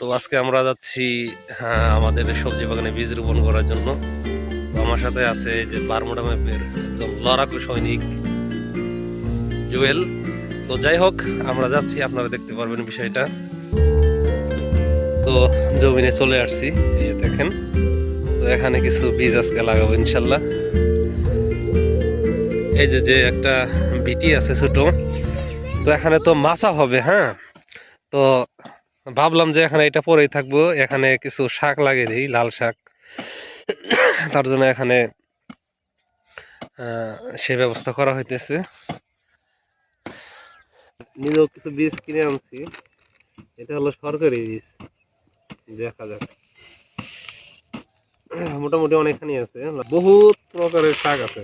তো আজকে আমরা যাচ্ছি হ্যাঁ, আমাদের সবজি বাগানে বীজ রোপণ করার জন্য। আমার সাথে আছে যে বারমুডা ম্যাপের একদম লড়াকু সৈনিক জুয়েল। তো যাই হোক আমরা যাচ্ছি আপনারা দেখতে পারবেন বিষয়টা। তো জমিনে চলে আসছি এই দেখেন। তো এখানে কিছু বীজ আজকে লাগাবো ইনশাল্লাহ। এই যে যে একটা বিটি আছে ছোট তো এখানে তো মাছা হবে হ্যাঁ? তো ভাবলাম যে এখানে এটা পরেই থাকব। এখানে কিছু শাক লাগিয়ে দিই, লাল শাক। তার জন্য এখানে সে ব্যবস্থা করা হইতেছে। নিজেও কিছু বীজ কিনে আনছি। এটা হলো সরকারি বীজ। দেখা যাক। মোটামুটি অনেকখানি আছে। বহুত প্রকারের শাক আছে।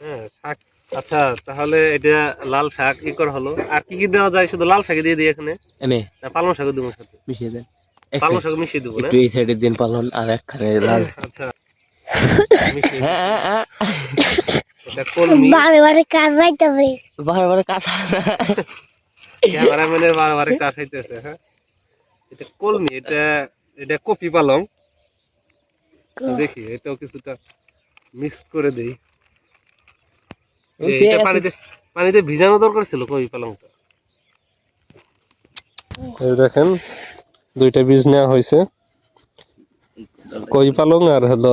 হ্যাঁ শাক আচ্ছা তাহলে এটা লাল শাক কি করা হলো। আর কি কি দেওয়া যায়? শুধু লাল শাক দিয়ে দিই এখানে। এনে? না পালং শাকও দেবো সাথে। মিশিয়ে দেন। পালং শাক মিশিয়ে দেবো না? একটু এই সাইডের দিন পালন আর একখানে লাল। আচ্ছা। মিশিয়ে এটা কলমি বারে বারে কাজ যাইতে হবে। বারে বারে কাঁচা ক্যামেরাম্যানের বারবার কাজ হইতেছে হ্যাঁ? এটা কলমি এটা এটা কপি পালং। দেখি এটাও কিছুটা মিক্স করে দেই ওই এই, সে এটা এত- পানিতে পানিতে ভিজানো দরকার ছিল কই পালংটা? এই দেখেন দুইটা বীজ নেওয়া হয়েছে কই পালং আর হলো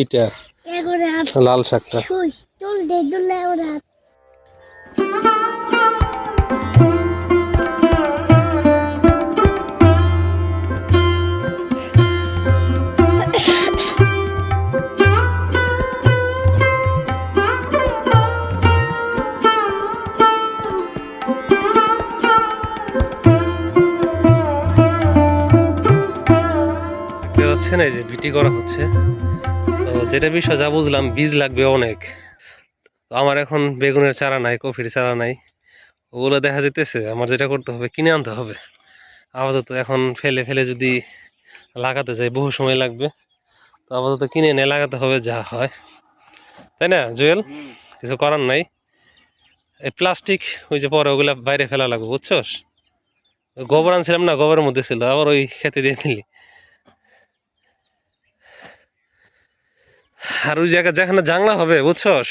এটা লাল শাকটা। সুইচ তুল দে দুলে ওরা দেখতে পাচ্ছেন এই যে ভিটি করা হচ্ছে। তো যেটা বিষয় যা বুঝলাম বীজ লাগবে অনেক। তো আমার এখন বেগুনের চারা নাই কফির চারা নাই। ওগুলো দেখা যেতেছে আমার যেটা করতে হবে কিনে আনতে হবে। আপাতত এখন ফেলে ফেলে যদি লাগাতে যাই বহু সময় লাগবে। তো আপাতত কিনে এনে লাগাতে হবে যা হয়। তাই না জুয়েল? কিছু করার নাই? এই প্লাস্টিক ওই যে পরে ওগুলা বাইরে ফেলা লাগবে বুঝছস? গোবর আনছিলাম না গোবরের মধ্যে ছিল আবার ওই খেতে দিয়ে দিলি। আর ওই জায়গা যেখানে জাংলা হবে, বুঝছস?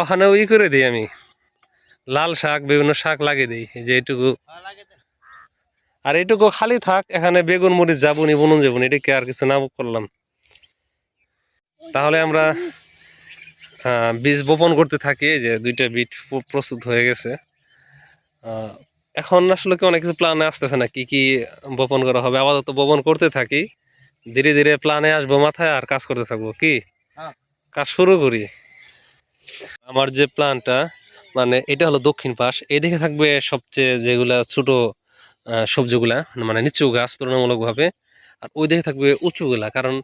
ওখানে ওই করে দিই আমি। লাল শাক, বিভিন্ন শাক লাগিয়ে দিই যে এইটুকু। আর এইটুকু খালি থাক, এখানে বেগুন, মরিচ যাবনি বনুন যাবনি এটাকে আর কিছু না করলাম। তাহলে আমরা বীজ বপন করতে থাকি যে দুইটা বীজ প্রস্তুত হয়ে গেছে। এখন আসলে কি অনেক কিছু প্ল্যানে আসতেছে না, কি কি বপন করা হবে? আপাতত বপন করতে থাকি। ধীরে ধীরে প্ল্যানে আসব মাথায় আর কাজ করতে থাকব কি? কাজ শুরু করি। আমার যে প্ল্যানটা মানে এটা হলো দক্ষিণ পাশ এদিকে থাকবে সবচেয়ে যেগুলা ছোট সবজিগুলা মানে নিচু গাছ তুলনামূলকভাবে আর ওই দিকে থাকবে উঁচুগুলা কারণ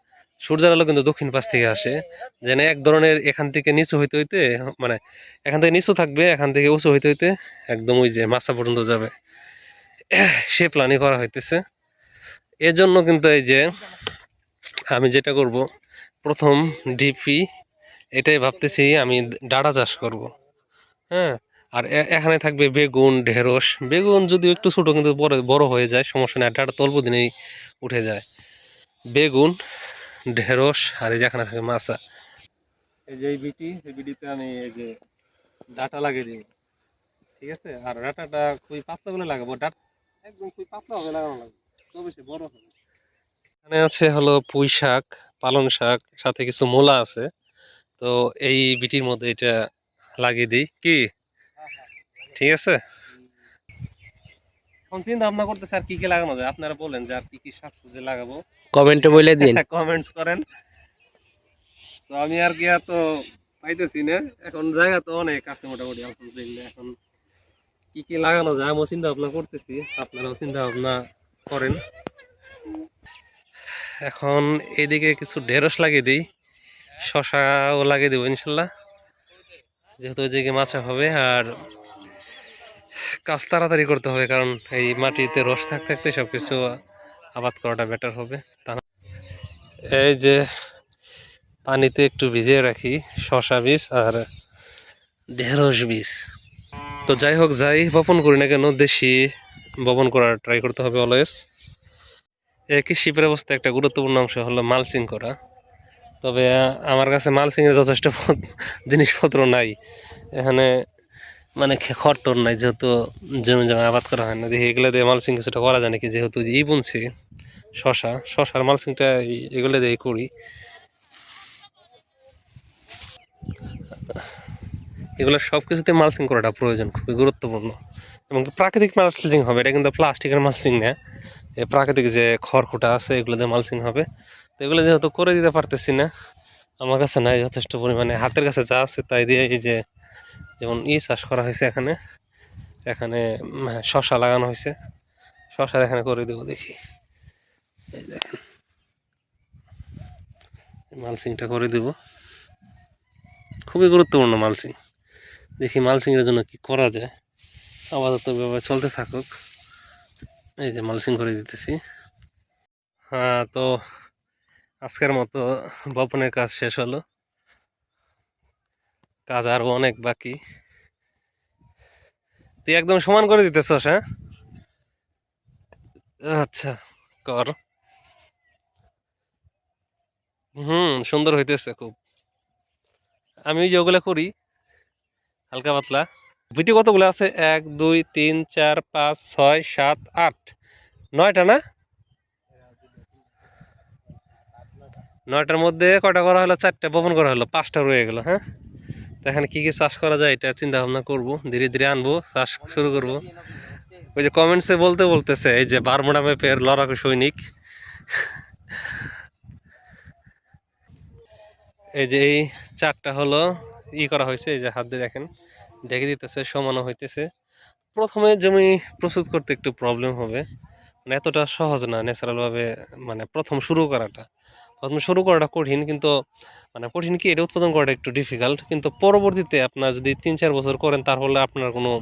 সূর্যের আলো কিন্তু দক্ষিণ পাশ থেকে আসে। যেন এক ধরনের এখান থেকে নিচু হইতে হইতে মানে এখান থেকে নিচু থাকবে এখান থেকে উঁচু হইতে হইতে একদম ওই যে মাছা পর্যন্ত যাবে। সে প্ল্যানই করা হইতেছে। এর জন্য কিন্তু এই যে আমি যেটা করব, প্রথম ডিপি এটাই ভাবতেছি আমি ডাটা চাষ করব। হ্যাঁ আর এখানে থাকবে বেগুন, ঢেঁড়স। বেগুন যদিও একটু ছোটো কিন্তু বড় বড় হয়ে যায়, সমস্যা নেই ডাটা তল্প দিনেই উঠে যায়। বেগুন, ঢেঁড়স, আর এই যে এখানে থাকে মাছা। এই যে এই বিটি, এই বিটিতে আমি এই যে ডাটা লাগিয়ে দিই। ঠিক আছে? আর ডাটাটা খুবই পাতলা বলে লাগাবো। ডাটা একদম খুবই পাতলা হবে, লাগানো লাগবে। তবে সে বড় হবে। এখানে আছে হলো পুঁই শাক পালং শাক সাথে কিছু মূলা আছে। তো এই বিটির মধ্যে এটা লাগিয়ে দিই। কি? ঠিক আছে? এখন চিন্তা ভাবনা করতেছে আর কি কি লাগানো যায়। আপনারা বলেন যে আর কি কি শাক সবজি লাগাবো। কমেন্টে বলে দিন। কমেন্টস করেন। তো আমি আর কি এত পাইতেছি না। এখন জায়গা তো অনেক আছে মোটামুটি আলহামদুলিল্লাহ এখন কি কি লাগানো যায় আমিও চিন্তা ভাবনা করতেছি। আপনারাও চিন্তা ভাবনা করেন। এখন এদিকে কিছু ঢেঁড়স লাগিয়ে দিই, শশাও লাগিয়ে দেবো ইনশাল্লাহ। যেহেতু ওইদিকে মাছা হবে আর কাজ তাড়াতাড়ি করতে হবে, কারণ এই মাটিতে রস থাকতে থাকতে সব কিছু আবাদ করাটা বেটার হবে। তা এই যে পানিতে একটু ভিজিয়ে রাখি, শশা বীজ আর ঢেঁড়স বীজ। তো যাই হোক, যাই বপন করি না কেন, দেশি বপন করার ট্রাই করতে হবে অলওয়েজ একই শিপের অবস্থা, একটা গুরুত্বপূর্ণ অংশ হলো মালসিং করা। তবে আমার কাছে মালসিংয়ের যথেষ্ট জিনিসপত্র নাই। এখানে মানে খে- খড়টর নাই, যেহেতু জমি জমি আবাদ করা হয় না। দেখি, এগুলো দিয়ে মালসিং কিছুটা করা যায় নাকি? যেহেতু ই বুনছি, শশা, শশার মালসিংটা এগুলো দিয়ে করি। এগুলো সব কিছুতে মালসিং করাটা প্রয়োজন, খুবই গুরুত্বপূর্ণ। এবং প্রাকৃতিক মালসিং হবে, এটা কিন্তু প্লাস্টিকের মালসিং না। প্রাকৃতিক যে খড়কুটা আছে, এগুলো দিয়ে মালসিং হবে। তো এগুলো যেহেতু করে দিতে পারতেছি না, আমার কাছে নাই যথেষ্ট পরিমাণে। হাতের কাছে যা আছে তাই দিয়ে এই যে, যেমন ই চাষ করা হয়েছে এখানে এখানে শশা লাগানো হয়েছে। শশার এখানে করে দেবো দেখি। এই দেখেন। মালসিংটা করে দেব। খুবই গুরুত্বপূর্ণ মালসিং দেখি মালসিংয়ের জন্য কি করা যায়। আপাতত ব্যবহার চলতে থাকুক। এই যে মালসিং করে দিতেছি। হ্যাঁ তো আজকের মতো বপনের কাজ শেষ হলো। কাজ আরও অনেক বাকি। তুই একদম সমান করে দিতেছস হ্যাঁ? আচ্ছা কর। হুম, সুন্দর হইতেছে খুব। আমি যে ওগুলো করি, হালকা পাতলা। ভিটি কতগুলো আছে? এক, দুই, তিন, চার, পাঁচ, ছয়, সাত, আট। নয়টা না? নয়টার মধ্যে কয়টা করা হলো? চারটা। বপন করা হলো। পাঁচটা রয়ে গেল হ্যাঁ? তো এখানে কী কী চাষ করা যায়? এটা চিন্তা ভাবনা করব। ধীরে ধীরে আনব, চাষ শুরু করব। ওই যে কমেন্টসে বলতে বলতেছে, এই যে বারমুডা ম্যাপের লড়াকু সৈনিক। এই যে এই চারটা হলো ই করা হয়েছে, এই যে হাত দিয়ে দেখেন। ঢেকে দিতেছে সমানো হইতেছে। প্রথমে জমি প্রস্তুত করতে একটু প্রবলেম হবে। মানে এতটা সহজ না ন্যাচারালভাবে মানে প্রথম শুরু করাটা। প্রথম শুরু করাটা কঠিন, কিন্তু মানে কঠিন কি, এটা উৎপাদন করাটা একটু ডিফিকাল্ট কিন্তু পরবর্তীতে আপনার যদি তিন চার বছর করেন, তাহলে আপনার কোনো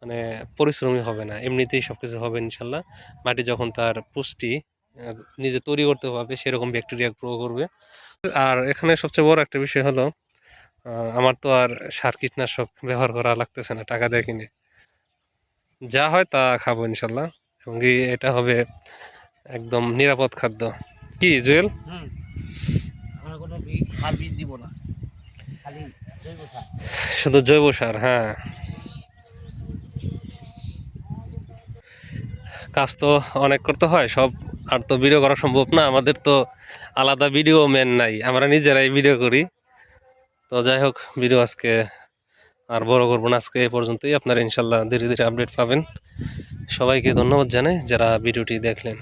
মানে পরিশ্রমই হবে না। এমনিতেই সব কিছু হবে ইনশাল্লাহ। মাটি যখন তার পুষ্টি নিজে তৈরি করতে পারবে, সেরকম ব্যাকটেরিয়া গ্রো করবে। আর এখানে সবচেয়ে বড় একটা বিষয় হলো আমার তো আর সার কীটনাশক ব্যবহার করা লাগতেছে না টাকা দিয়ে কিনে। যা হয় তা খাব ইনশাল্লাহ এবং কি এটা হবে একদম নিরাপদ খাদ্য। কি জুয়েল? শুধু জৈব সার হ্যাঁ। কাজ তো অনেক করতে হয় সব আর তো ভিডিও করা সম্ভব না আমাদের তো আলাদা ভিডিও ম্যান নাই আমরা নিজেরাই ভিডিও করি। তো যাই হোক ভিডিও আজকে আর বড় করব না। আজকে এ পর্যন্তই। আপনারা ইনশাল্লাহ ধীরে ধীরে আপডেট পাবেন। সবাইকে ধন্যবাদ জানাই যারা ভিডিওটি দেখলেন।